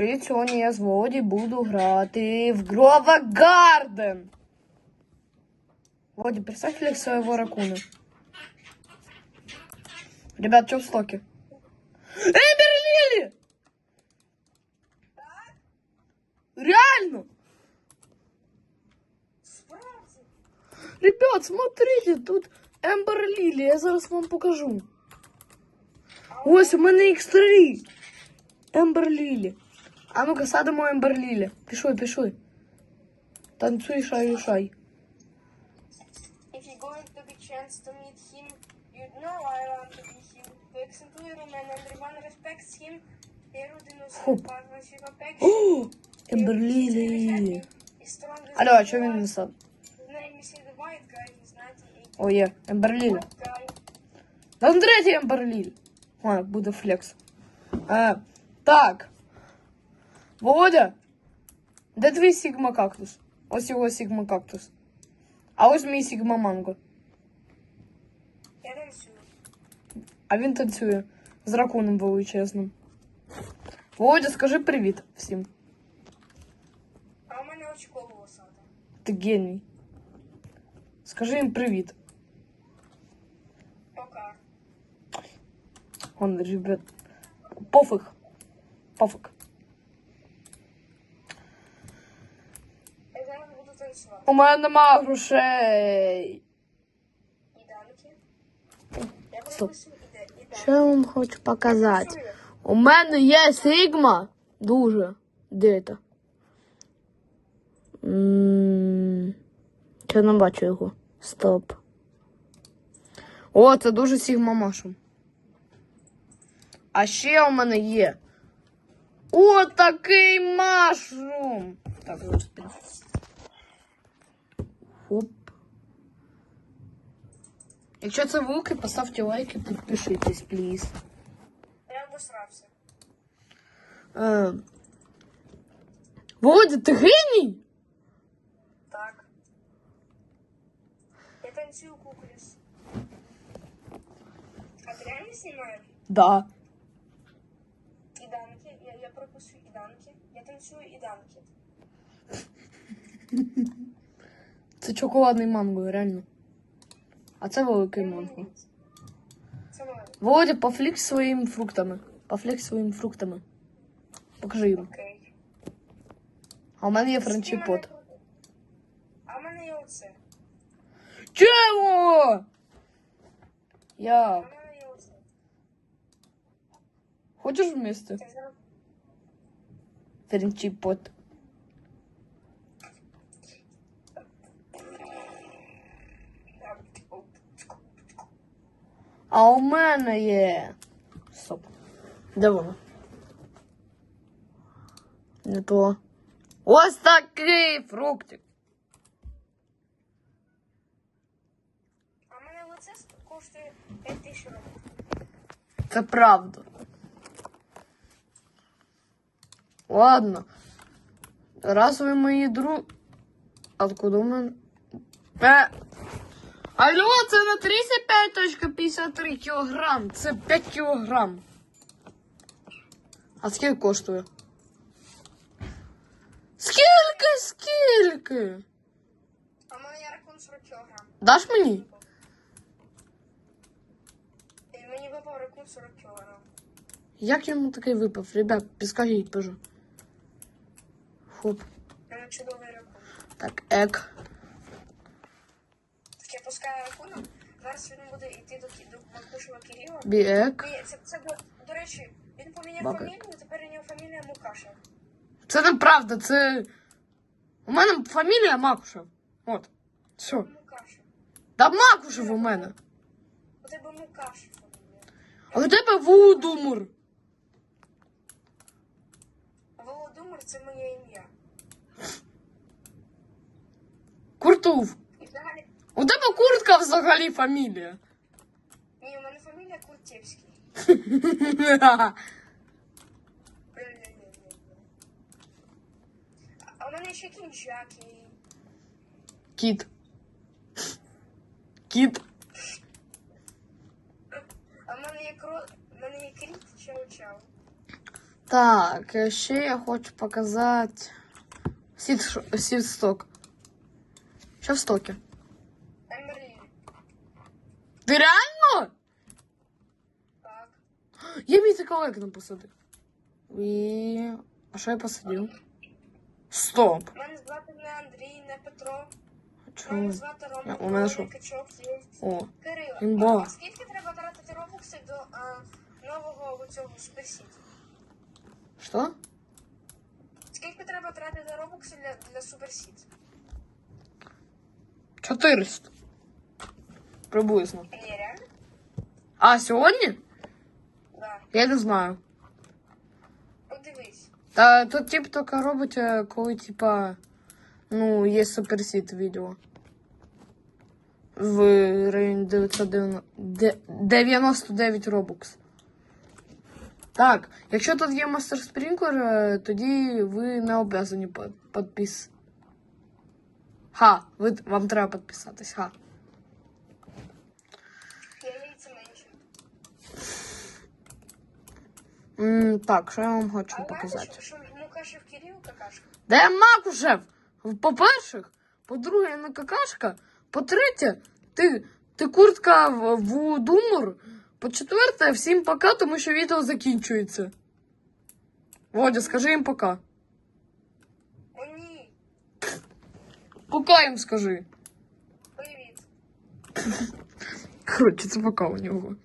Привіт, сьогодні я з Володі буду грати в Грова Гарден. Володя, представь лик своего ракуна. Ребят, что в стоке? Эмбер Лили! Реально! Ребят, смотрите, тут Ембер Лілі, я зараз вам покажу. Ось у мене X3. Ембер Лілі. А ну-ка, садимо Ембер Лілі. Пішли, пішли. Танцюй, шай, шай. If you're going to be chance to meet him, you know I want to be him. To accentuate him and everyone respects him. Перудину Хоп. partnership apex. О, Ембер Лілі. Алло, а чого він не сад? Name is the white guy, he's 98. О, є, Ембер Лілі. White guy. Там третій Ембер Лілі. Ладно, буде флекс. Е, так. Володя, де твій Сігма кактус? Ось його Сігма кактус. А ось мій Сігма Манго. Я танцюю. А він танцює з ракуном величезним. Володя, скажи привіт всім. А у мене очко волосате. Ти геній. Скажи їм привіт. Пока. Он, ребят. Пофіг. Пофіг. У мене нема грошей. Стоп. Що я вам хочу показати? У мене є Сигма. Дуже. Де це? Я не бачу його. Стоп. О, це дуже Сігма Машум. А ще у мене є. О, такий машрум. Так, зараз піду. Хоп. Якщо це вилки, поставте лайк і підпишитесь, пліз. Я обосрався. Е, Володя, ти геній? Так. Я танцюю куклюс. А ти реально знімаєш? Да. Іданки. Я, я пропишу іданки. Я танцюю іданки. Це шоколадний манго, реально. А це великий манго. Володя, пофлікс своїми фруктами. Пофлікс своїми фруктами. Покажи їм. Окей. А у мене є мене А в мене є оце. Чего? Я. Хочеш вместе? Це зараз Френчі пот. так. Оп. А у мене є. Стоп. Де воно? Не то. Ось такий фруктик. А в мене оце коштує 5 тисяч років. Це правда. Ладно. Раз ви мої друг... Откуда у мене? Е... Алло, це на 35.53 кілограм. Це 5 кілограм. А скільки коштує? Скільки, скільки? А в мене є рахун 40 кілограм. Даш мені? І мені випав рахун 40 кілограм. Як йому такий випав? Ребят, підскажіть, боже. Хоп. Чудовий рахун. Так, ек. Пускаю рахунок. Зараз він буде йти до, до Макушева Кирила. Біек. Ні, це, це до, до речі, він поміняв Бака. фамілію, тепер у нього фамілія Мукаша. Це неправда, це. У мене фамілія Макушев. От. Все. Мукаша. Та Макушев у мене. У тебе фамілія. А у тебе Володимир. Володимир це моє ім'я. Куртув. І взагалі, У тебе куртка взагалі фамілія. ні, у мене фамілія Куртєвський. А у мене ще кінчаки. Кіт. Кіт. А в мене є кро... в мене є кріт чау-чау. Так, е, ще я хочу показати. Сід, ш- сід сток. Що в стокі? Ти реально? Так. Я мій колект посадив. І... А що я посадив? Стоп. Мене звати не Андрій, не Петро. Мене Чому? звати Рома. у мене що? О, Кирило, Імба. а скільки треба тратити робоксів до а, нового цього суперсіті? що? Скільки треба тратити робоксів для, для суперсіті? 400. Приблизно. Ні, реально? А, сьогодні? Да. Я не знаю. Подивись. Та тут тип тільки робить, е, коли, типа, ну, є суперсіт відео. В районі 999 робокс. Так, якщо тут є мастер спрінклер, е, тоді ви не обов'язані підпис. Ха, ви, вам треба підписатись, ха. М, так, що я вам хочу А показати? що Мукашев Кирил какашка? Я Макушев! По-перше, по-друге, не какашка. По-третє, ти, ти куртка в, в Думур. По-четверте, всім пока, тому що відео закінчується. Водя, скажи їм пока. О, ні. Пока їм скажи. Привіт. Коротше, це пока у нього.